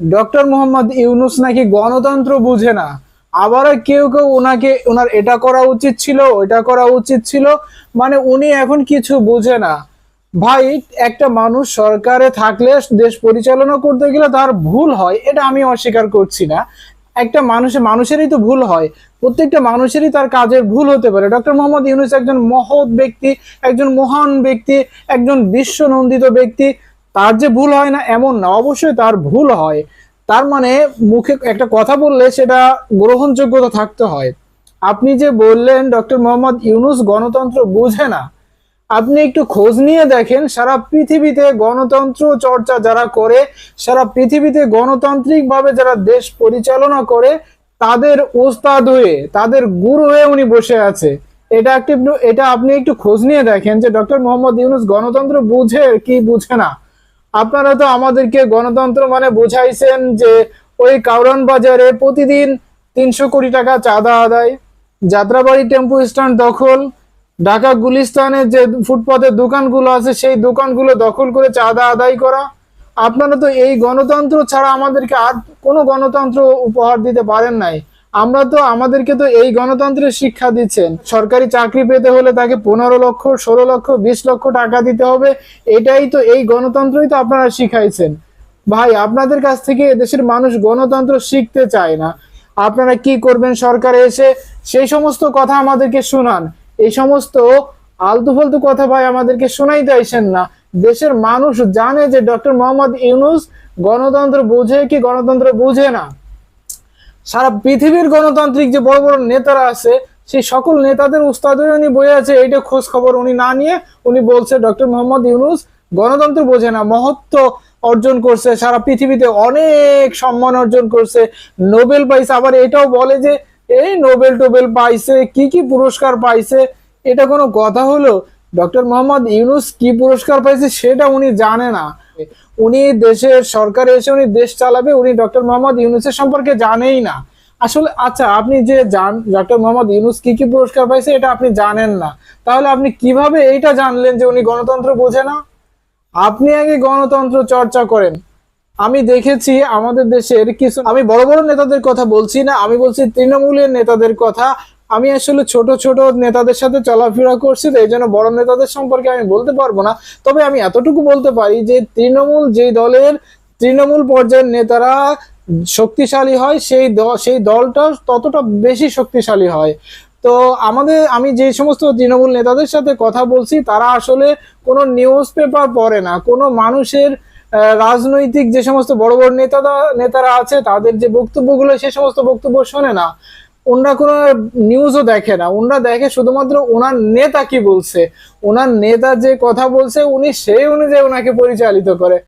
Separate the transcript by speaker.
Speaker 1: Doctor Mohammad Yunus নাকি গণতন্ত্র বুঝে না। আবারও কেউ কেউ ওনাকে, ওনার এটা করা উচিত ছিল, ওইটা করা উচিত ছিল মানে উনি এখন কিছু বুঝে না। ভাই, একটা মানুষ সরকারে থাকলে দেশ পরিচালনা করতে গেলে তার ভুল হয়, এটা আমি অস্বীকার করছি না। একটা মানুষের মানুষেরই তো ভুল হয়, প্রত্যেকটা মানুষেরই তার কাজের ভুল হতে পারে। ডক্টর মোহাম্মদ ইউনুস একজন মহৎ ব্যক্তি, একজন মহান ব্যক্তি, একজন বিশ্বনন্দিত ব্যক্তি তার যে ভুল হয় না এমন না, অবশ্যই তার ভুল হয়। তার মানে মুখে একটা কথা বললে সেটা গ্রহণযোগ্যতা থাকতে হয়। আপনি যে বললেন ডক্টর মোহাম্মদ ইউনুস গণতন্ত্র বুঝে না, আপনি একটু খোঁজ নিয়ে দেখেন, সারা পৃথিবীতে গণতন্ত্র চর্চা যারা করে, সারা পৃথিবীতে গণতান্ত্রিক ভাবে যারা দেশ পরিচালনা করে, তাদের ওস্তাদ হয়ে, তাদের গুরু হয়ে উনি বসে আছে। এটা একটু, এটা আপনি একটু খোঁজ নিয়ে দেখেন যে ডক্টর মোহাম্মদ ইউনুস গণতন্ত্র বুঝে কি বুঝে না। আপনারা তো আমাদেরকে গণতন্ত্র মানে বুঝাইছেন যে ওই কাউরান বাজারে প্রতিদিন তিনশো কোটি টাকা চাঁদা আদায়, যাত্রাবাড়ি, টেম্পু স্ট্যান্ড দখল, ঢাকা গুলিস্তানে যে ফুটপাতের দোকানগুলো আছে সেই দোকানগুলো দখল করে চাঁদা আদায় করা। আপনারা তো এই গণতন্ত্র ছাড়া আমাদেরকে আর কোনো গণতন্ত্র উপহার দিতে পারেন নাই। আমরা তো আমাদেরকে তো এই গণতন্ত্রের শিক্ষা দিচ্ছেন। সরকারি চাকরি পেতে হলে তাকে পনেরো লক্ষ, ষোলো লক্ষ, বিশ লক্ষ টাকা দিতে হবে। এটাই তো এই গণতন্ত্রই তো আপনারা শিখাইছেন। ভাই, আপনাদের কাছ থেকে দেশের মানুষ গণতন্ত্র শিখতে চায় না। আপনারা কি করবেন সরকারে এসে? সেই সমস্ত কথা আমাদেরকে শোনান। এই সমস্ত আলতু ফালতু কথা ভাই আমাদেরকে শোনাইতে আইসেন না। দেশের মানুষ জানে যে ডক্টর মোহাম্মদ ইউনুস গণতন্ত্র বুঝে কি গণতন্ত্র বুঝে না। সারা পৃথিবীর গণতান্ত্রিক যে বড় বড় নেতারা আছে, সেই সকল নেতাদের উস্তাদ হয়ে উনি বয়ে আছে, এইটা খোঁজ খবর উনি না নিয়ে উনি বলছে, ডক্টর মোহাম্মদ ইউনুস, গণতন্ত্র বোঝে না, মহত্ব অর্জন করছে, সারা পৃথিবীতে অনেক সম্মান অর্জন করছে, নোবেল পাইছে। আবার এটাও বলে যে, এই নোবেল টোবেল পাইছে, কি কি পুরস্কার পাইছে? এটা কোনো কথা হলো? ডক্টর মোহাম্মদ ইউনুস কি পুরস্কার পাইছে সেটা উনি জানে না। উনি দেশের সরকারে এসে উনি দেশ চালাবে, উনি ডক্টর মোহাম্মদ ইউনুসের সম্পর্কে জানেই না। আসলে আচ্ছা আপনি যে জান, ডক্টর মোহাম্মদ ইউনুস কি কি পুরস্কার পাইছে এটা আপনি জানেন না। তাহলে আপনি কীভাবে এইটা জানলেন যে উনি গণতন্ত্র বোঝে না? আপনি আগে গণতন্ত্র চর্চা করেন। আমি দেখেছি আমাদের দেশের কিছু, আমি বড় বড় নেতাদের কথা বলছি না, আমি বলছি তৃণমূলের নেতাদের কথা। আমি আসলে ছোট ছোট নেতাদের সাথে চলাফেরা করছি তো, এই জন্য বড় নেতাদের সম্পর্কে আমি বলতে পারব না। তবে আমি এতটুকু বলতে পারি যে, তৃণমূল যে দলের, তৃণমূল পর্যায়ের নেতারা শক্তিশালী হয়, সেই সেই দলটা ততটা বেশি শক্তিশালী হয়। তো আমাদের, আমি যে সমস্ত তৃণমূল নেতাদের সাথে কথা বলছি, তারা আসলে কোনো নিউজ পেপার পড়ে না। কোনো মানুষের রাজনৈতিক যে সমস্ত বড় বড় নেতারা নেতারা আছে, তাদের যে বক্তব্যগুলো, সে সমস্ত বক্তব্য শোনে না। ওনারা কোনো নিউজও দেখে না। ওনারা দেখে শুধুমাত্র ওনার নেতা কি বলছে? ওনার নেতা যে কথা বলছে, উনি সেই অনুযায়ী ওনাকে পরিচালিত করে।